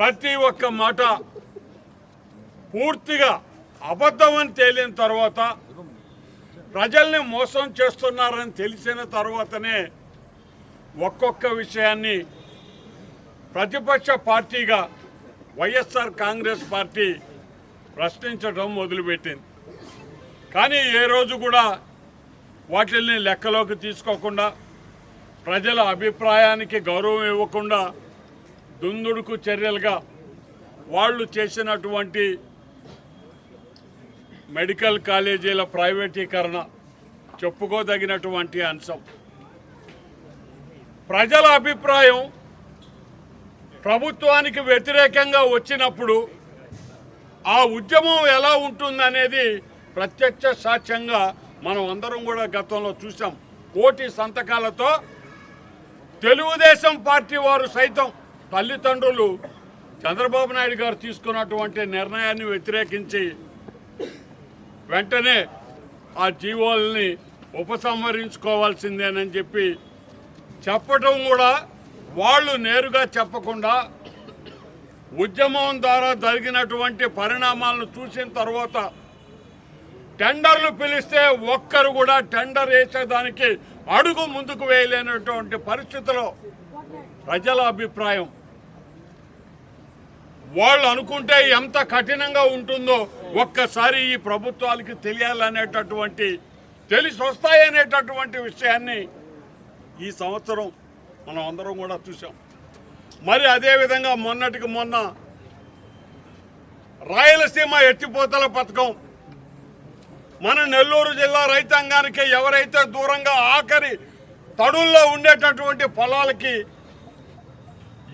ప్రతి ఒక్క మాట పూర్తిగా అబద్ధం అని తేలిన తర్వాత ప్రజల్ని మోసం చేస్తున్నారని తెలిసిన తర్వాతనే ఒక్కొక్క విషయాన్ని ప్రతిపక్ష పార్టీగా వైఎస్ఆర్ కాంగ్రెస్ పార్టీ ప్రశ్నించడం మొదలుపెట్టింది. కానీ ఏ రోజు కూడా వాటిని లెక్కలోకి తీసుకోకుండా ప్రజల అభిప్రాయానికి గౌరవం ఇవ్వకుండా దుందుడుకు చర్యలుగా వాళ్ళు చేసినటువంటి మెడికల్ కాలేజీల ప్రైవేటీకరణ చెప్పుకోదగినటువంటి అంశం. ప్రజల అభిప్రాయం ప్రభుత్వానికి వ్యతిరేకంగా వచ్చినప్పుడు ఆ ఉద్యమం ఎలా ఉంటుందనేది ప్రత్యక్ష సాక్ష్యంగా మనం అందరం కూడా గతంలో చూసాం కోటి సంతకాలతో తెలుగుదేశం పార్టీ వారు సైతం తల్లిదండ్రులు చంద్రబాబు నాయుడు గారు తీసుకున్నటువంటి నిర్ణయాన్ని వ్యతిరేకించి వెంటనే ఆ జీవోల్ని ఉపసంహరించుకోవాల్సిందేనని చెప్పి చెప్పటం కూడా వాళ్ళు నేరుగా చెప్పకుండా ఉద్యమం ద్వారా జరిగినటువంటి పరిణామాలను చూసిన తర్వాత టెండర్లు పిలిస్తే ఒక్కరు కూడా టెండర్ వేసేదానికి అడుగు ముందుకు వేయలేనటువంటి పరిస్థితిలో ప్రజల అభిప్రాయం. వాళ్ళు అనుకుంటే ఎంత కఠినంగా ఉంటుందో ఒక్కసారి ఈ ప్రభుత్వాలకి తెలియాలనేటటువంటి తెలిసి వస్తాయనేటటువంటి విషయాన్ని ఈ సంవత్సరం మనం అందరం కూడా చూసాం మరి అదేవిధంగా మొన్నటికి మొన్న రాయలసీమ ఎత్తిపోతల పథకం. మన నెల్లూరు జిల్లా రైతాంగానికి ఎవరైతే దూరంగా ఆఖరి తడుల్లో ఉండేటటువంటి పొలాలకి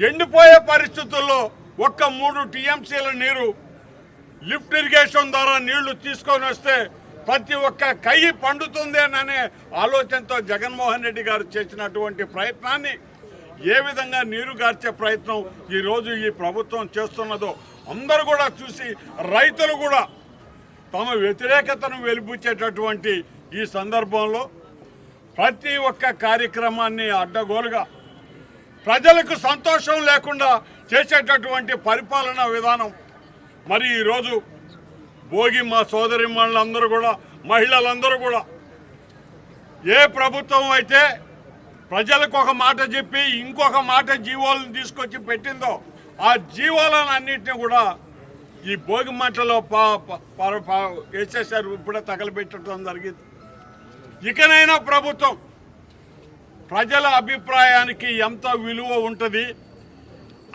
ఎండిపోయే పరిస్థితుల్లో ఒక్క మూడు టీఎంసీల నీరు లిఫ్ట్ ఇరిగేషన్ ద్వారా నీళ్ళు తీసుకొని వస్తే ప్రతి ఒక్క కయ్యి పండుతుంది అనే ఆలోచనతో జగన్మోహన్ రెడ్డి గారు చేసినటువంటి ప్రయత్నాన్ని ఏ విధంగా నీరు గార్చే ప్రయత్నం ఈరోజు ఈ ప్రభుత్వం చేస్తున్నదో అందరూ కూడా చూసి రైతులు కూడా తమ వ్యతిరేకతను వెలిపించేటటువంటి ఈ సందర్భంలో ప్రతి ఒక్క కార్యక్రమాన్ని అడ్డగోలుగా ప్రజలకు సంతోషం లేకుండా చేసేటటువంటి పరిపాలనా విధానం. మరి ఈరోజు భోగి మా సోదరి అందరూ కూడా మహిళలందరూ కూడా ఏ ప్రభుత్వం అయితే ప్రజలకు ఒక మాట చెప్పి ఇంకొక మాట జీవోలను తీసుకొచ్చి పెట్టిందో ఆ జీవోలను అన్నింటినీ కూడా ఈ భోగి మంటలో పా వేసేసారు ఇప్పుడే తగలబెట్టడం జరిగింది. ఇకనైనా ప్రభుత్వం ప్రజల అభిప్రాయానికి ఎంత విలువ ఉంటుంది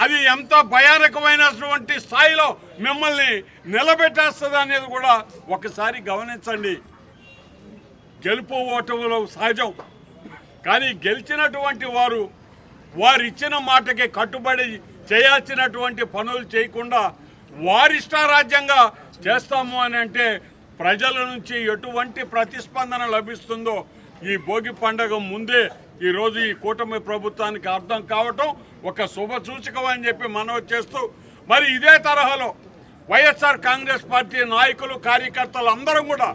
అది ఎంత భయానకమైనటువంటి స్థాయిలో మిమ్మల్ని నిలబెట్టేస్తుంది అనేది కూడా ఒకసారి గమనించండి. గెలుపు ఓటములు సహజం. కానీ గెలిచినటువంటి వారు వారిచ్చిన మాటకి కట్టుబడి చేయాల్సినటువంటి పనులు చేయకుండా వారిష్టారాజ్యంగా చేస్తాము అని అంటే ప్రజల నుంచి ఎటువంటి ప్రతిస్పందన లభిస్తుందో ఈ భోగి పండగ ముందే ఈరోజు ఈ కూటమి ప్రభుత్వానికి అర్థం కావటం ఒక శుభ సూచకం అని చెప్పి మనవి చేస్తూ మరి ఇదే తరహాలో వైఎస్ఆర్ కాంగ్రెస్ పార్టీ నాయకులు కార్యకర్తలు అందరం కూడా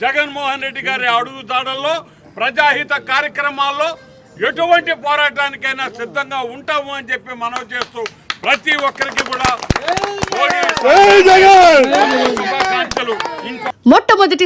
జగన్మోహన్ రెడ్డి గారి అడుగుదాడల్లో ప్రజాహిత కార్యక్రమాల్లో ఎటువంటి పోరాటానికైనా సిద్ధంగా ఉంటాము అని చెప్పి మనవి చేస్తూ ప్రతి ఒక్కరికి కూడా